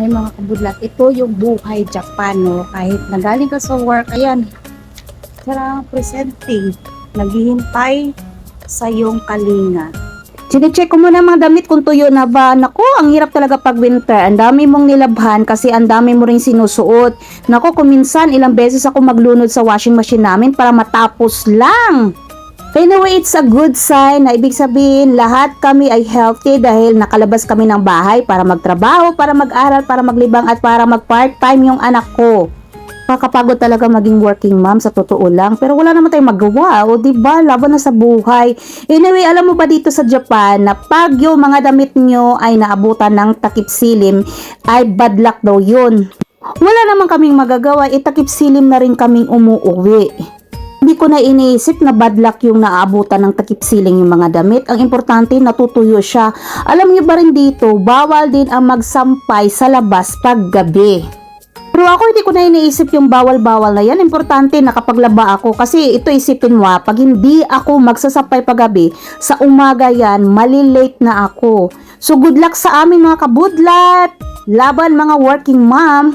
Ay mga kabudlat, ito yung buhay Japan, no? Kahit nagaling ka sa work, ayan, sarang presenting, naghihintay sa iyong kalinga. Sinecheck ko muna mga damit kung tuyo na ba. Naku, ang hirap talaga pag winter. Ang dami mong nilabhan kasi ang dami mo rin sinusuot. Naku, kung minsan ilang beses ako maglunod sa washing machine namin para matapos lang. Anyway, it's a good sign na ibig sabihin lahat kami ay healthy dahil nakalabas kami ng bahay para magtrabaho, para mag-aral, para maglibang at para mag-part-time yung anak ko. Kakapagod talaga maging working mom sa totoo lang pero wala naman tayong magawa o di ba laban na sa buhay. Anyway, alam mo ba dito sa Japan na pag yung mga damit nyo ay naabutan ng takip silim ay bad luck daw yun. Wala naman kaming magagawa, itakip silim na rin kaming umuuwi. Ko na iniisip na bad luck yung naaabutan ng takip siling yung mga damit. Ang importante, natutuyo siya. Alam niyo ba rin dito, bawal din ang magsampay sa labas pag gabi. Pero ako hindi ko na iniisip yung bawal-bawal na yan. Importante nakapaglaba ako kasi ito isipin mo ha, pag hindi ako magsasapay paggabi, sa umaga yan, malilate na ako. So good luck sa amin mga kabudlat! Laban mga working mom!